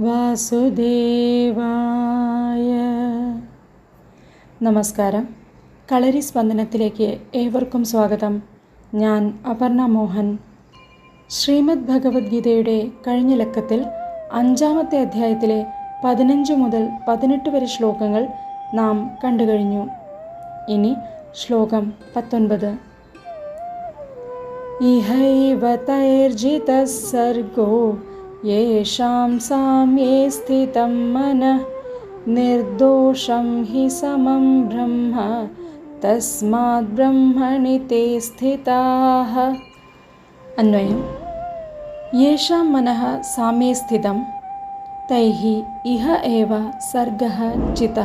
വാസുദേവായ നമസ്കാരം കളരി സ്പന്ദനത്തിലേക്ക് ഏവർക്കും സ്വാഗതം. ഞാൻ അപർണ മോഹൻ. ശ്രീമദ് ഭഗവത്ഗീതയുടെ കഴിഞ്ഞ ലക്കത്തിൽ അഞ്ചാമത്തെ അധ്യായത്തിലെ പതിനഞ്ച് മുതൽ പതിനെട്ട് വരെ ശ്ലോകങ്ങൾ നാം കണ്ടു കഴിഞ്ഞു. ഇനി ശ്ലോകം പത്തൊൻപത്. ഇഹൈവ തൈർജിതഃ സർഗോ യേഷാം സാമ്യേ സ്ഥിതം മന നിർദോഷം ഹി സമം ബ്രഹ്മ തസ്മാത് ബ്രഹ്മണി തേ സ്ഥിതാഹ അന്വയം യേഷാം മനഃ സാമ്യേ സ്ഥിതം തൈഃ ഇഹ ഏവ സർഗ ചിത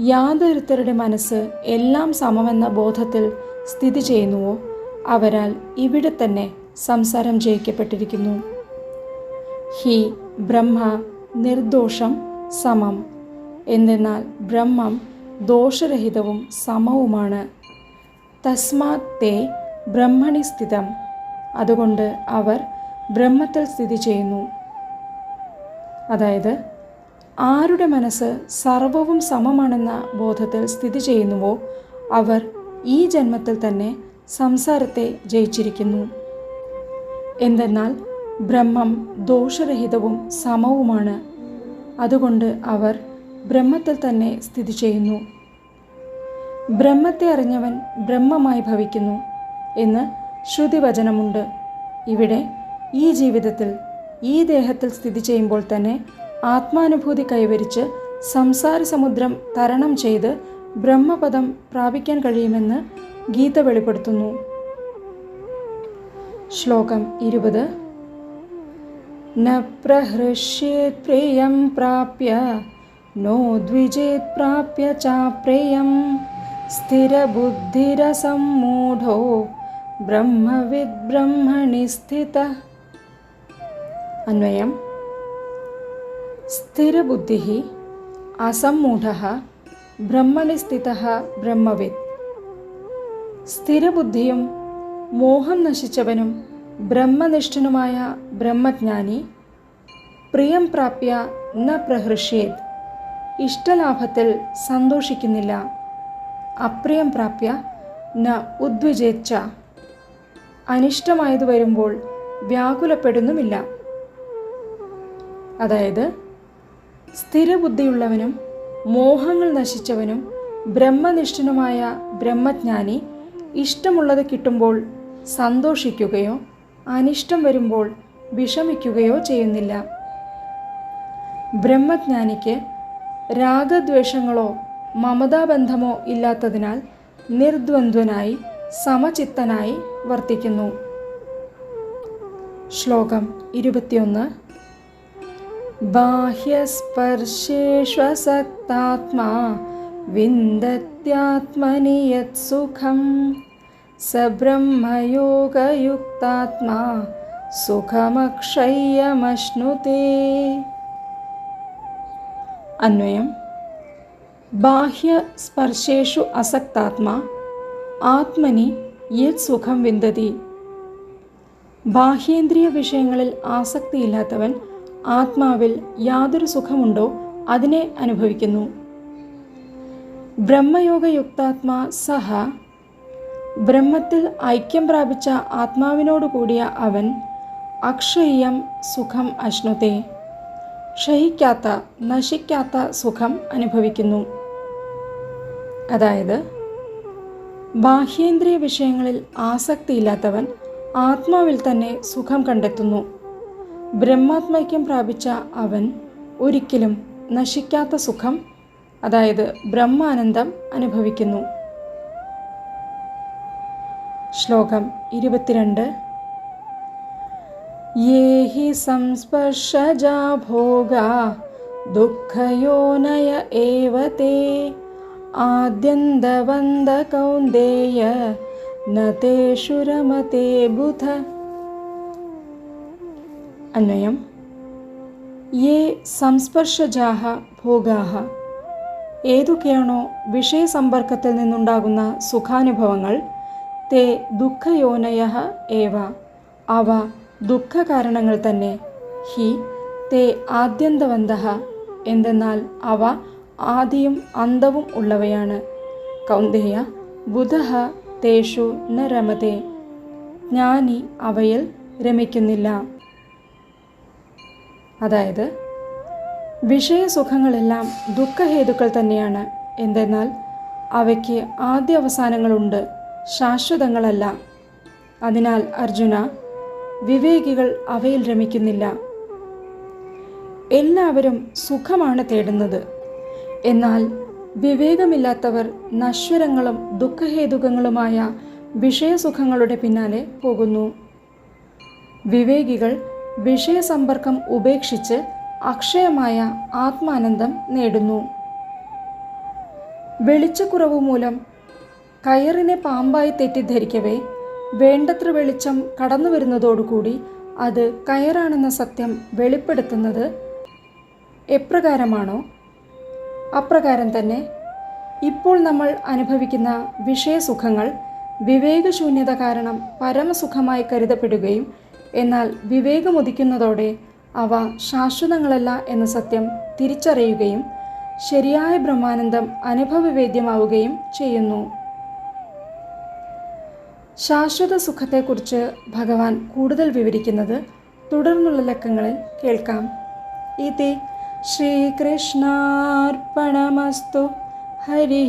യാതൊരുത്തരുടെ മനസ്സ് എല്ലാം സമമെന്ന ബോധത്തിൽ സ്ഥിതി ചെയ്യുന്നുവോ? അവരാൽ ഇവിടെ തന്നെ സംസാരം ജയിക്കപ്പെട്ടിരിക്കുന്നു. ഹി ബ്രഹ്മ നിർദോഷം സമം. എന്തെന്നാൽ ബ്രഹ്മം ദോഷരഹിതവും സമവുമാണ്. തസ്മാത് തേ ബ്രഹ്മണി സ്ഥിതം. അതുകൊണ്ട് അവർ ബ്രഹ്മത്തിൽ സ്ഥിതി ചെയ്യുന്നു. അതായത് ആരുടെ മനസ്സ് സർവവും സമമാണെന്ന ബോധത്തിൽ സ്ഥിതി ചെയ്യുന്നുവോ അവർ ഈ ജന്മത്തിൽ തന്നെ സംസാരത്തെ ജയിച്ചിരിക്കുന്നു. എന്തെന്നാൽ ബ്രഹ്മം ദോഷരഹിതവും സമവുമാണ്. അതുകൊണ്ട് അവർ ബ്രഹ്മത്തിൽ തന്നെ സ്ഥിതി ചെയ്യുന്നു. ബ്രഹ്മത്തെ അറിഞ്ഞവൻ ബ്രഹ്മമായി ഭവിക്കുന്നു എന്ന് ശ്രുതിവചനമുണ്ട്. ഇവിടെ ഈ ജീവിതത്തിൽ ഈ ദേഹത്തിൽ സ്ഥിതി ചെയ്യുമ്പോൾ തന്നെ ആത്മാനുഭൂതി കൈവരിച്ച് സംസാര സമുദ്രം തരണം ചെയ്ത് ബ്രഹ്മപദം പ്രാപിക്കാൻ കഴിയുമെന്ന് ഗീത വെളിപ്പെടുത്തുന്നു. ശ്ലോകം ഇരുപത്. ന പ്രഹൃഷ്യേത് പ്രിയം പ്രാപ്യ നോ ദ്വിജേത് പ്രാപ്യ ചാപ്രേയം സ്ഥിരബുദ്ധിരസമ്മൂഢോ ബ്രഹ്മവിദ് ബ്രഹ്മണി സ്ഥിത അന്വയം സ്ഥിരബുദ്ധി അസമ്മൂഢ ബ്രഹ്മണി സ്ഥിത ബ്രഹ്മവിദ് സ്ഥിരബുദ്ധിയും മോഹം നശിച്ചവനും ബ്രഹ്മനിഷ്ഠനുമായ ബ്രഹ്മജ്ഞാനി പ്രിയം പ്രാപ്യ ന പ്രഹൃഷ്യേത് ഇഷ്ടലാഭത്തിൽ സന്തോഷിക്കുന്നില്ല. അപ്രിയം പ്രാപ്യ ന ഉദ്വിജേച്ഛ. അനിഷ്ടമായത് വരുമ്പോൾ വ്യാകുലപ്പെടുന്നുമില്ല. അതായത് സ്ഥിരബുദ്ധിയുള്ളവനും മോഹങ്ങൾ നശിച്ചവനും ബ്രഹ്മനിഷ്ഠനുമായ ബ്രഹ്മജ്ഞാനി ഇഷ്ടമുള്ളത് കിട്ടുമ്പോൾ സന്തോഷിക്കുകയോ അനിഷ്ടം വരുമ്പോൾ വിഷമിക്കുകയോ ചെയ്യുന്നില്ല. ബ്രഹ്മജ്ഞാനിക്ക് രാഗദ്വേഷങ്ങളോ മമതാബന്ധമോ ഇല്ലാത്തതിനാൽ നിർദ്വന്ദ്വനായി സമചിത്തനായി വർത്തിക്കുന്നു. ശ്ലോകം ഇരുപത്തിയൊന്ന്. ബാഹ്യസ്പർശേഷ്വസക്താത്മാ വിന്ദത്യാത്മനി യത് സുഖം സബ്രഹ്മയോഗയുക്താത്മാ സുഖമക്ഷയ്യമശ്നുതേ. അന്വയം. ബാഹ്യസ്പർശേഷു അസക്താത്മാ ആത്മനി യത് സുഖം വിന്ദതി ബാഹ്യേന്ദ്രിയ വിഷയങ്ങളിൽ ആസക്തിയില്ലാത്തവൻ ആത്മാവിൽ യാതൊരു സുഖമുണ്ടോ അതിനെ അനുഭവിക്കുന്നു. ബ്രഹ്മയോഗയുക്താത്മാ സഹ ബ്രഹ്മത്തിൽ ഐക്യം പ്രാപിച്ച ആത്മാവിനോടുകൂടിയ അവൻ അക്ഷയം സുഖം അശ്നുതെ. ക്ഷയിക്കാത്ത നശിക്കാത്ത സുഖം അനുഭവിക്കുന്നു. അതായത് ബാഹ്യേന്ദ്രിയ വിഷയങ്ങളിൽ ആസക്തിയില്ലാത്തവൻ ആത്മാവിൽ തന്നെ സുഖം കണ്ടെത്തുന്നു. ബ്രഹ്മാത്മൈക്യം പ്രാപിച്ച അവൻ ഒരിക്കലും നശിക്കാത്ത സുഖം അതായത് ബ്രഹ്മാനന്ദം അനുഭവിക്കുന്നു. ശ്ലോകം ഇരുപത്തിരണ്ട്. യേ ഹി സംസ്പർശജാ ഭോഗ ദുഃഖയോനയ ഏവ തേ. ആദ്യന്തവന്ത കൗന്ദേയ ന തേഷു രമതേ ബുധ. അന്വയം. യേ സംസ്പർശജാഹ ഭോഗാഹ ഏതൊക്കെയാണോ വിഷയസമ്പർക്കത്തിൽ നിന്നുണ്ടാകുന്ന സുഖാനുഭവങ്ങൾ തേ ദുഃഖയോനയ ഏവ. അവ ദുഃഖകാരണങ്ങൾ തന്നെ. ഹി തേ ആദ്യന്തവന്ത. എന്തെന്നാൽ അവ ആദിയും അന്തവും ഉള്ളവയാണ്. കൗന്ദേയ ബുധ തേഷു ന രമതേ. ജ്ഞാനി അവയിൽ രമിക്കുന്നില്ല. അതായത് വിഷയസുഖങ്ങളെല്ലാം ദുഃഖഹേതുക്കൾ തന്നെയാണ്. എന്തെന്നാൽ അവയ്ക്ക് ആദ്യ അവസാനങ്ങളുണ്ട്. ശാശ്വതങ്ങളല്ല. അതിനാൽ അർജുന വിവേകികൾ അവയിൽ രമിക്കുന്നില്ല. എല്ലാവരും സുഖമാണ് തേടുന്നത്. എന്നാൽ വിവേകമില്ലാത്തവർ നശ്വരങ്ങളും ദുഃഖഹേതുകങ്ങളുമായ വിഷയസുഖങ്ങളുടെ പിന്നാലെ പോകുന്നു. വിവേകികൾ വിഷയസമ്പർക്കം ഉപേക്ഷിച്ച് അക്ഷയമായ ആത്മാനന്ദം നേടുന്നു. വെളിച്ചക്കുറവ് മൂലം കയറിനെ പാമ്പായി തെറ്റിദ്ധരിക്കവേ വേണ്ടത്ര വെളിച്ചം കടന്നു വരുന്നതോടുകൂടി അത് കയറാണെന്ന സത്യം വെളിപ്പെടുത്തുന്നത് എപ്രകാരമാണോ? അപ്രകാരം തന്നെ. ഇപ്പോൾ നമ്മൾ അനുഭവിക്കുന്ന വിഷയസുഖങ്ങൾ വിവേകശൂന്യത കാരണം പരമസുഖമായി കരുതപ്പെടുകയും എന്നാൽ വിവേകമുദിക്കുന്നതോടെ അവ ശാശ്വതങ്ങളല്ല എന്ന സത്യം തിരിച്ചറിയുകയും ശരിയായ ബ്രഹ്മാനന്ദം അനുഭവവേദ്യമാവുകയും ചെയ്യുന്നു. ശാശ്വത സുഖത്തെക്കുറിച്ച് ഭഗവാൻ കൂടുതൽ വിവരിക്കുന്നത് തുടർന്നുള്ള ലക്കങ്ങളിൽ കേൾക്കാം. ഇതി ശ്രീകൃഷ്ണാർപ്പണമസ്തു ഹരി